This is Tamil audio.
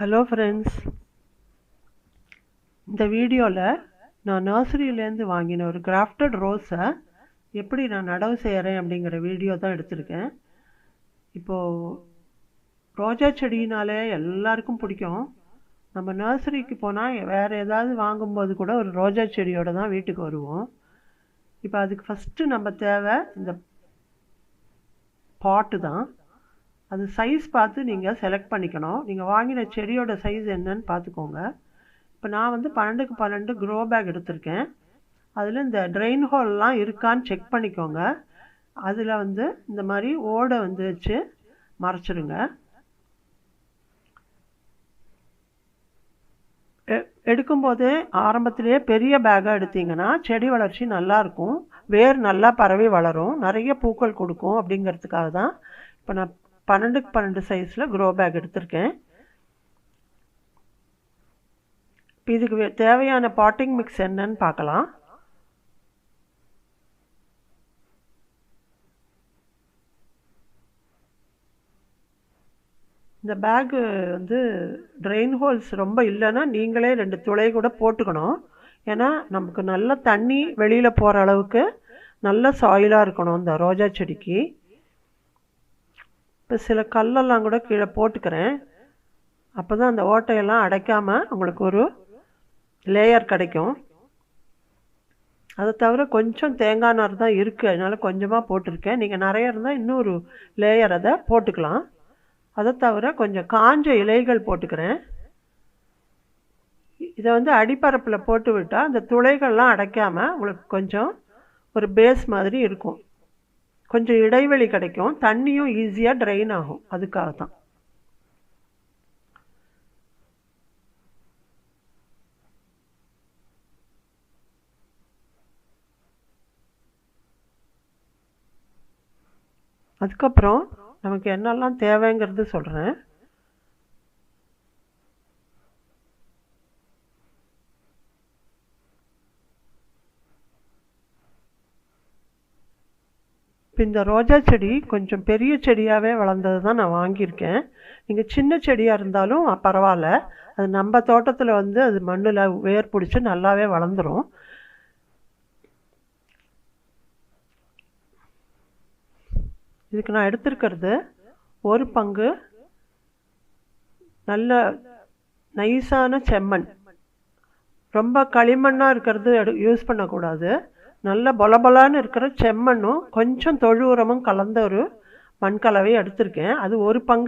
ஹலோ ஃப்ரெண்ட்ஸ் இந்த வீடியோவில் நான் நர்சரியிலேருந்து வாங்கின ஒரு கிராஃப்டட் ரோஸை எப்படி நான் நடவு செய்கிறேன் அப்படிங்கிற வீடியோ தான் எடுத்திருக்கேன். இப்போது ரோஜா செடினாலே எல்லாருக்கும் பிடிக்கும். நம்ம நர்சரிக்கு போனால் வேறு ஏதாவது வாங்கும்போது கூட ஒரு ரோஜா செடியோடு தான் வீட்டுக்கு வருவோம். இப்போ அதுக்கு ஃபஸ்ட்டு நம்ம தேவை இந்த பாட்டு தான். அது சைஸ் பார்த்து நீங்கள் செலக்ட் பண்ணிக்கணும். நீங்கள் வாங்கின செடியோட சைஸ் என்னன்னு பார்த்துக்கோங்க. இப்போ நான் வந்து பன்னெண்டுக்கு பன்னெண்டு க்ரோ பேக் எடுத்திருக்கேன். அதில் இந்த ட்ரெயின் ஹோல்லாம் இருக்கான்னு செக் பண்ணிக்கோங்க. அதில் வந்து இந்த மாதிரி ஓடை வந்து வச்சு மறைச்சிருங்க. எடுக்கும்போது ஆரம்பத்திலேயே பெரிய பேக்காக எடுத்தீங்கன்னா செடி வளர்ச்சி நல்லாயிருக்கும் வேர் நல்லா பரவி வளரும். நிறைய பூக்கள் கொடுக்கும் அப்படிங்கிறதுக்காக தான் இப்போ நான் பன்னெண்டுக்கு பன்னெண்டு சைஸில் க்ரோ பேக் எடுத்திருக்கேன். இப்போ இதுக்கு தேவையான பாட்டிங் மிக்ஸ் என்னன்னு பார்க்கலாம். இந்த பேக்கு வந்து ட்ரெயின் ஹோல்ஸ் ரொம்ப இல்லைன்னா நீங்களே ரெண்டு துளை கூட போட்டுக்கணும். ஏன்னா நமக்கு நல்ல தண்ணி வெளியில் போகிற அளவுக்கு நல்ல சாயிலாக இருக்கணும் இந்த ரோஜா செடிக்கு. இப்போ சில கல்லெல்லாம் கூட கீழே போட்டுக்கிறேன். அப்போ தான் அந்த ஓட்டையெல்லாம் அடைக்காமல் உங்களுக்கு ஒரு லேயர் கிடைக்கும். அதை தவிர கொஞ்சம் தேங்காய் நார் தான் இருக்குது அதனால் கொஞ்சமாக போட்டிருக்கேன். நீங்கள் நிறைய இருந்தால் இன்னொரு லேயர் அதை போட்டுக்கலாம். அதை தவிர கொஞ்சம் காஞ்ச இலைகள் போட்டுக்கிறேன். இதை வந்து அடிப்பரப்பில் போட்டு விட்டால் அந்த துளைகள்லாம் அடைக்காமல் உங்களுக்கு கொஞ்சம் ஒரு பேஸ் மாதிரி இருக்கும். கொஞ்சம் இடைவெளி கிடைக்கும். தண்ணியும் ஈஸியாக ட்ரைன் ஆகும். அதுக்காக தான். அதுக்கப்புறம் நமக்கு என்னெல்லாம் தேவைங்கிறது சொல்கிறேன் இப்போ இந்த ரோஜா செடி கொஞ்சம் பெரிய செடியாகவே வளர்ந்தது தான் நான் வாங்கியிருக்கேன். நீங்கள் சின்ன செடியாக இருந்தாலும் பரவாயில்ல. அது நம்ம தோட்டத்தில் வந்து அது மண்ணில் வேர் பிடிச்சி நல்லாவே வளர்ந்துடும் இதுக்கு நான் எடுத்திருக்கிறது ஒரு பங்கு நல்ல நைஸான செம்மண். ரொம்ப களிமண்ணாக இருக்கிறது எடு யூஸ் பண்ணக்கூடாது. நல்ல பொலபொலான்னு இருக்கிற செம்மண்ணும் கொஞ்சம் தொழு உரமும் கலந்த ஒரு மண்கலவை எடுத்திருக்கேன். அது ஒரு பங்கு